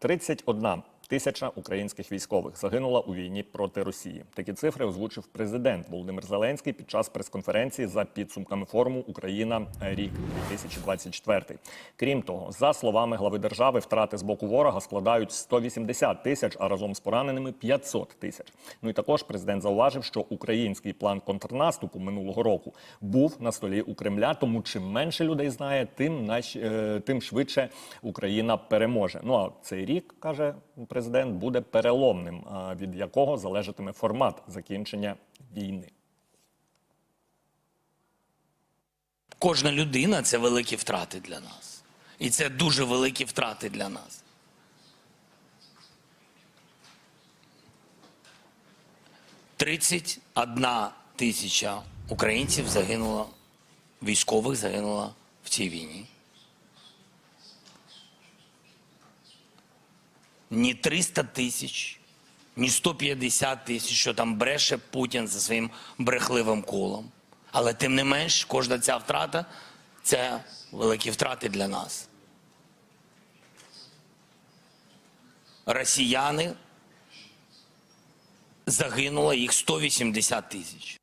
31 тисяча українських військових загинула у війні проти Росії. Такі цифри озвучив президент Володимир Зеленський під час прес-конференції за підсумками форуму Україна рік 2024. Крім того, за словами глави держави, втрати з боку ворога складають 180 тисяч, а разом з пораненими 500 тисяч. Ну і також президент зауважив, що український план контрнаступу минулого року був на столі у Кремля. Тому чим менше людей знає, тим наш, е, тим швидше Україна переможе. Ну а цей рік каже президент буде переломним, від якого залежатиме формат закінчення війни. Кожна людина це великі втрати для нас. І це дуже великі втрати для нас. Тридцять одна тисяча українців загинуло, військових загинуло в цій війні. Ні 300 тисяч, ні 150 тисяч, що там бреше Путін за своїм брехливим колом. Але тим не менш, кожна ця втрата це великі втрати для нас. Росіяни загинуло їх 180 тисяч.